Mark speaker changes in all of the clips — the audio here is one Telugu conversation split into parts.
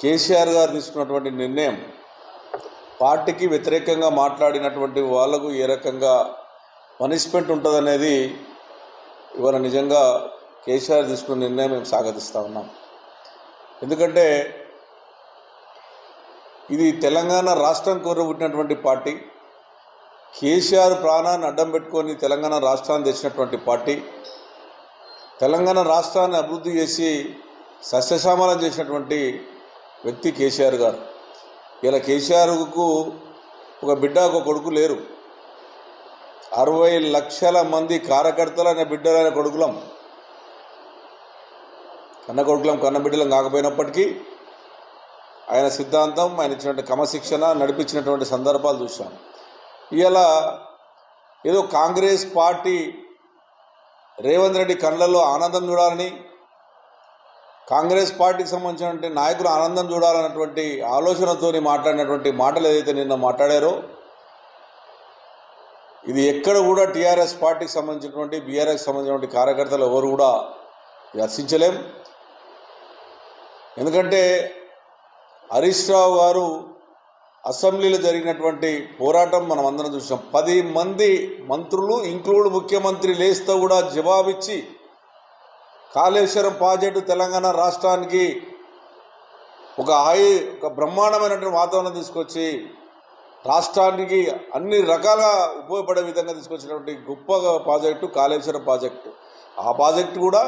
Speaker 1: కేసీఆర్ గారు తీసుకున్నటువంటి నిర్ణయం పార్టీకి వ్యతిరేకంగా మాట్లాడినటువంటి వాళ్ళకు ఏ రకంగా పనిష్మెంట్ ఉంటుందనేది ఇవాళ నిజంగా కేసీఆర్ తీసుకున్న నిర్ణయం మేము స్వాగతిస్తూ ఉన్నాం. ఎందుకంటే ఇది తెలంగాణ రాష్ట్రం కోరబుట్టినటువంటి పార్టీ కేసీఆర్ ప్రాణాన్ని అడ్డం పెట్టుకొని తెలంగాణ రాష్ట్రాన్ని తెచ్చినటువంటి పార్టీ తెలంగాణ రాష్ట్రాన్ని అభివృద్ధి చేసి సస్యశ్యామలం చేసినటువంటి వ్యక్తి కేసీఆర్ గారు. ఇలా కేసీఆర్కు ఒక బిడ్డ ఒక కొడుకు లేరు. అరవై లక్షల మంది కార్యకర్తలు కార్యకర్తలైన బిడ్డలైన కొడుకులం. కన్న కొడుకులం కన్న బిడ్డలం కాకపోయినప్పటికీ ఆయన సిద్ధాంతం ఆయన ఇచ్చినటువంటి క్రమశిక్షణ నడిపించినటువంటి సందర్భాలు చూసాం ఇలా ఏదో కాంగ్రెస్ పార్టీ రేవంత్ రెడ్డి కళ్ళల్లో ఆనందం చూడాలని కాంగ్రెస్ పార్టీకి సంబంధించినటువంటి నాయకులు ఆనందం చూడాలన్నటువంటి ఆలోచనతోని మాట్లాడినటువంటి మాటలు ఏదైతే నిన్న మాట్లాడారో ఇది ఎక్కడ కూడా టీఆర్ఎస్ పార్టీకి సంబంధించినటువంటి బీఆర్ఎస్ సంబంధించినటువంటి కార్యకర్తలు ఎవరు కూడా దర్శించలేం ఎందుకంటే హరీష్ రావు గారు అసెంబ్లీలో జరిగినటువంటి పోరాటం మనం అందరం చూసాం. పది మంది మంత్రులు ఇంక్లూడ్ ముఖ్యమంత్రి లేస్తే కూడా జవాబిచ్చి కాళేశ్వరం ప్రాజెక్టు తెలంగాణ రాష్ట్రానికి ఒక హాయి ఒక బ్రహ్మాండమైనటువంటి వాతావరణం తీసుకొచ్చి రాష్ట్రానికి అన్ని రకాలుగా ఉపయోగపడే విధంగా తీసుకొచ్చినటువంటి గొప్ప ప్రాజెక్టు కాళేశ్వరం ప్రాజెక్టు. ఆ ప్రాజెక్టు కూడా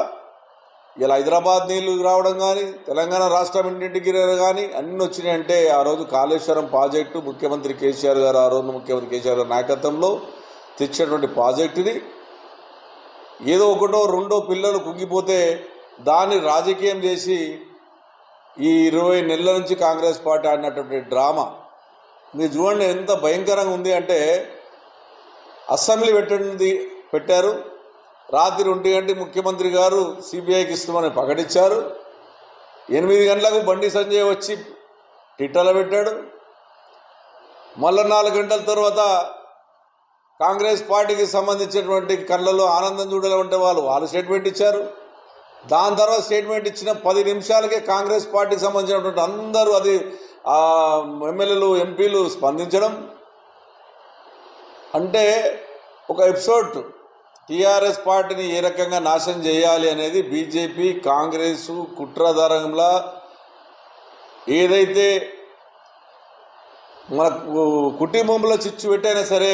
Speaker 1: ఇలా హైదరాబాద్ నీళ్ళు రావడం కానీ తెలంగాణ రాష్ట్రం ఇంటింటికి కానీ అన్ని వచ్చినాయంటే ఆ రోజు కాళేశ్వరం ప్రాజెక్టు ముఖ్యమంత్రి కేసీఆర్ గారు ఆ రోజు ముఖ్యమంత్రి కేసీఆర్ గారి నాయకత్వంలో తెచ్చినటువంటి ప్రాజెక్టుని ఏదో ఒకటో రెండో పిల్లలు కుంగిపోతే దాన్ని రాజకీయం చేసి ఈ ఇరవై నెలల నుంచి కాంగ్రెస్ పార్టీ ఆడినటువంటి డ్రామా. మీరు చూడండి ఎంత భయంకరంగా ఉంది అంటే అసెంబ్లీ పెట్టింది పెట్టారు. రాత్రి ఒంటి గంట ముఖ్యమంత్రి గారు సిబిఐకి ఇస్తామని ప్రకటించారు ఎనిమిది గంటలకు బండి సంజయ్ వచ్చి టిట్టాల పెట్టాడు. మళ్ళీ నాలుగు గంటల తర్వాత కాంగ్రెస్ పార్టీకి సంబంధించినటువంటి కళ్ళలో ఆనందం చూడలే ఉంటే వాళ్ళు వాళ్ళు స్టేట్మెంట్ ఇచ్చారు. దాని తర్వాత స్టేట్మెంట్ ఇచ్చిన పది నిమిషాలకే కాంగ్రెస్ పార్టీకి సంబంధించినటువంటి అందరూ అది ఎమ్మెల్యేలు ఎంపీలు స్పందించడం. అంటే ఒక ఎపిసోడ్ టీఆర్ఎస్ పార్టీని ఏ రకంగా నాశనం చేయాలి అనేది బీజేపీ కాంగ్రెస్ కుట్రధారంలా ఏదైతే మన కుటుంబంలో చిచ్చు పెట్టైనా సరే